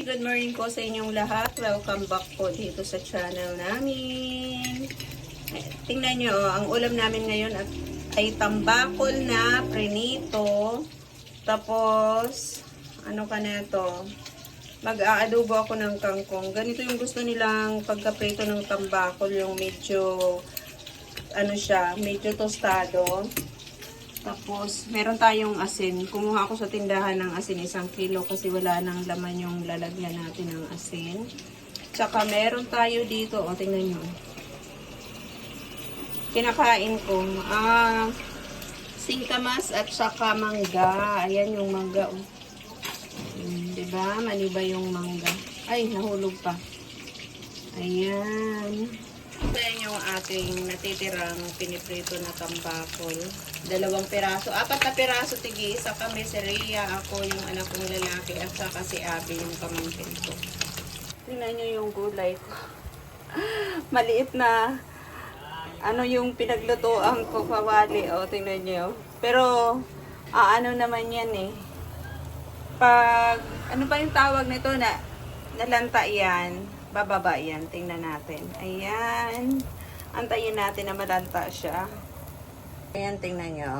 Good morning po sa inyong lahat. Welcome back po dito sa channel namin. Tingnan nyo, oh, ang ulam namin ngayon ay tambakol na prenito. Tapos, ano ka na ito? Mag-aadobo ako ng kangkong. Ganito yung gusto nilang pagkaprito ng tambakol, yung medyo, ano siya, medyo tostado. Tapos, meron tayong asin. Kumuha ako sa tindahan ng asin isang kilo kasi wala nang laman yung lalagyan natin ng asin. Tsaka meron tayo dito, o tingnan nyo. Kinakain ko, ah, singkamas at saka mangga. Ayan yung mangga, oh. Hmm, diba? Maliba yung mangga. Ay, nahulog pa. Ayan. Ayan yung ating natitirang piniprito na tambakol. Dalawang piraso. Apat na piraso tigi. Isa kami si Rhea, ako yung anak kong lalaki at saka si Abby yung pamangkin ko. Tingnan nyo yung gulay ko. Maliit na ano yung pinaglutoan ko kawali. O, tingnan nyo. Pero, ah, ano naman yan eh. Pag, ano pa yung tawag nito na, nalanta yan, bababa yan. Tingnan natin. Ayan. Antayin natin na malanta siya. Ayan, tingnan nyo.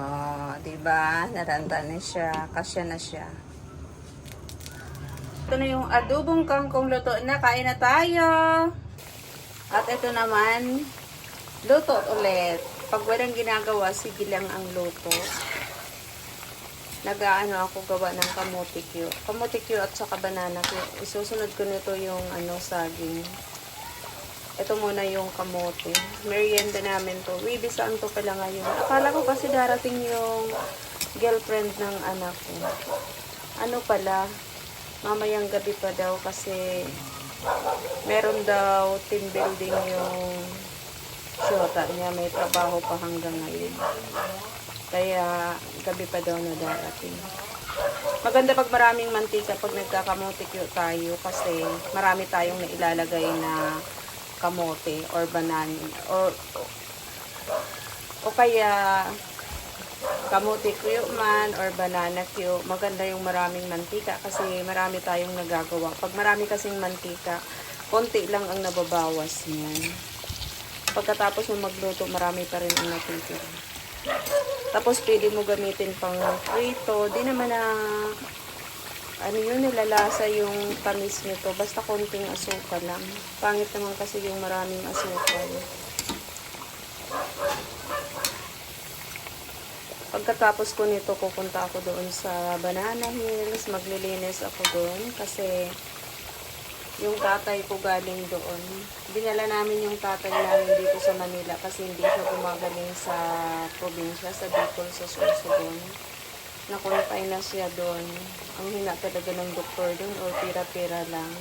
Diba? Nalanta na siya. Kasya na siya. Ito na yung adobong kangkong luto na. Kain na tayo. At ito naman, luto ulit. Pag walang ginagawa, sige lang ang luto. Nag-ano ako gawa ng kamote Q. Kamote Q at saka banana Q. Isusunod ko nito yung ano saging. Ito muna yung kamote. Merienda namin to. Wibi saan to pala ngayon. Akala ko kasi darating yung girlfriend ng anak ko. Ano pala, mamayang gabi pa daw kasi meron daw team building yung shota niya. May trabaho pa hanggang ngayon. Kaya gabi pa daw na darating. Maganda pag maraming mantika pag nagkakamote tayo kasi marami tayong nailalagay na kamote or banana or o kaya kamote kuyo man or banana kuyo maganda yung maraming mantika kasi marami tayong nagagawa. Pag marami kasing mantika konti lang ang nababawas niyan. Pagkatapos mo magluto marami pa rin ang natitira tapos pwede mo gamitin pang prito di naman na ano yun, nilalasa yung tamis nito. Basta konting asukal lang. Pangit naman kasi yung maraming asukal. Pagkatapos ko nito, pupunta ako doon sa Banana Hills. Maglilinis ako doon kasi yung tatay ko galing doon. Dinala namin yung tatay namin dito sa Manila kasi hindi siya gumagaling sa probinsya, sa Bicol, sa Sorsogon na-confine na siya doon. Ang hina talaga ng doktor doon o pira-pira lang.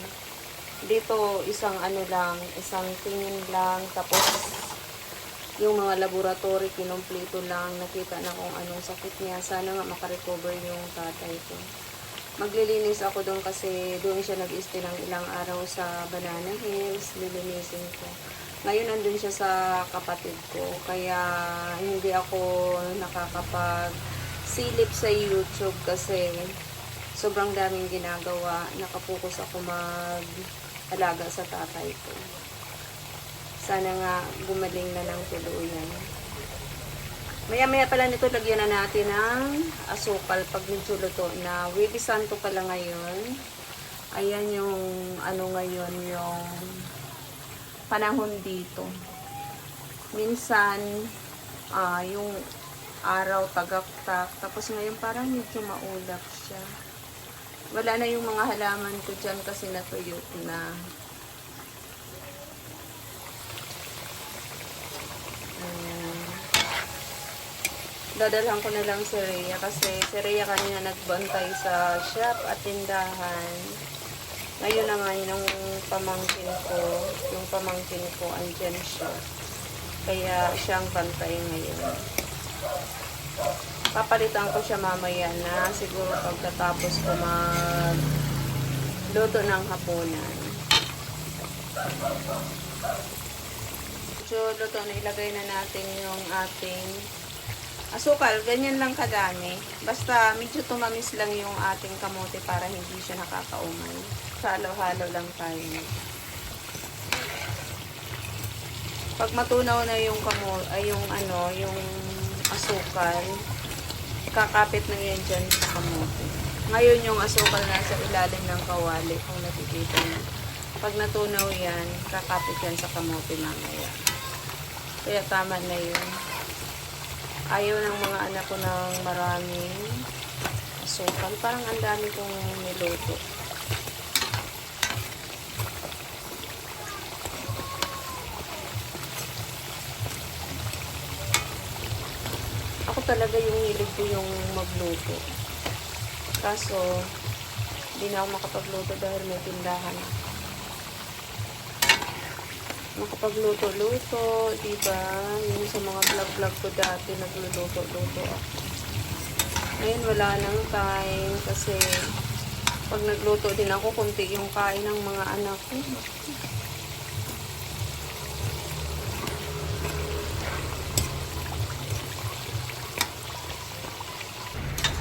Dito, isang ano lang, isang tingin lang, tapos yung mga laboratory, kinumpleto lang, nakita na kung anong sakit niya. Sana nga makarecover yung tatay ko. Maglilinis ako doon kasi doon siya nag-stay ng ilang araw sa Banana Hills, lilinisin ko. Ngayon nandun siya sa kapatid ko, kaya hindi ako nakakapag silip sa YouTube kasi sobrang daming ginagawa. Nakapokus ako mag-alaga sa tatay ko. Sana nga gumaling na ng tuluyan. Maya-maya pala nito, lagyan na natin ng asukal pag medyo luto na. Wiki santo pala ngayon. Ayan yung ano ngayon, yung panahon dito. Minsan, ah yung araw tagaktak. Tapos ngayon parang medyo maulap siya. Wala na yung mga halaman ko dyan kasi natuyo na. Dadalhan ko na lang si Rhea kasi si Rhea kanina nagbantay sa shop at tindahan. Ngayon naman yung pamangkin ko, yung pamangkin ko andyan siya. Kaya siyang bantay ngayon. Papalitan ko siya mamaya na siguro pagkatapos ko mag luto ng hapunan. So, luto na ilagay na natin yung ating asukal. Ganyan lang kadami. Basta medyo tumamis lang yung ating kamote para hindi siya nakakaumay. Halo-halo lang tayo. Pag matunaw na yung kamo, ay yung ano, yung asukal, kakapit na yan dyan sa kamote. Ngayon yung asukal nasa ilalim ng kawali, kung nakikita niyo. Pag natunaw yan, kakapit yan sa kamote mamaya. Kaya tama na yun. Ayaw ng mga anak ko ng maraming asukal. Parang ang dami kong niluto. Ako talaga yung hilig ko yung magluto. Kaso, hindi na ako makapagluto dahil may tindahan ako. Makapagluto-luto, diba? Yung sa mga vlog-vlog ko dati, nagluluto-luto ako. Ngayon, wala nang time kasi pag nagluto din ako, kunti yung kain ng mga anak ko.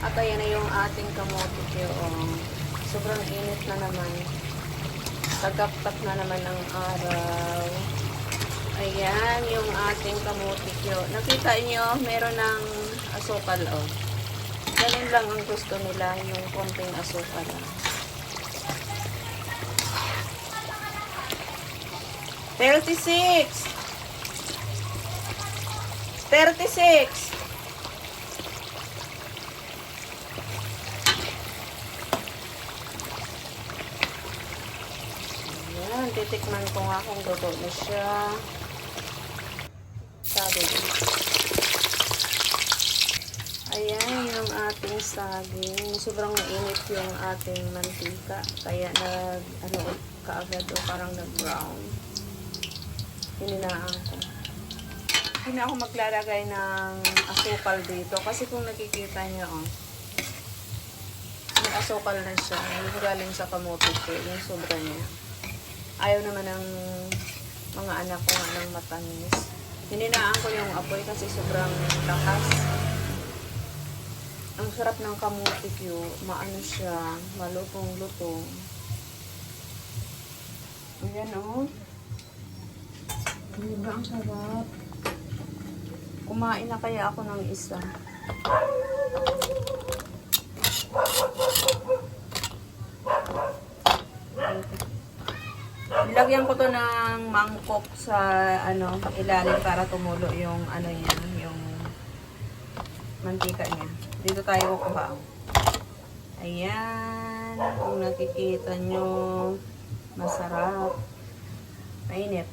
At ayan na yung ating kamote yung sobrang init na naman. Tagaptak na naman ng araw. Ayan yung ating kamote Nakita nyo, meron ng asukal oh. Ganun lang ang gusto nila, yung konting asukal lang. Thirty-six! Thirty-six! Ayan, titikman ko nga kung luto na siya. Sabi ko. Ayan yung ating saging. Sobrang mainit yung ating mantika. Kaya nag, ano, kaagad o parang nag-brown. Hininaan ko. Hindi ako maglalagay ng asukal dito. Kasi kung nakikita niyo, oh, may asukal na siya. Yung galing sa kamote ko, yung sobra niya. Ayaw naman ng mga anak ko nga ng matamis. Hininaan ko yung apoy kasi sobrang lakas. Ang sarap ng kamote Q. Maano siya, malutong-lutong. Ayan o. Oh. Diba ang sarap? Kumain na kaya ako ng isa. Nilagyan ko to ng mangkok sa ano ilalim para tumulo yung ano niya, yung mantika niya. Dito tayo kukuha. Ayan, kung nakikita nyo, masarap. Mainit.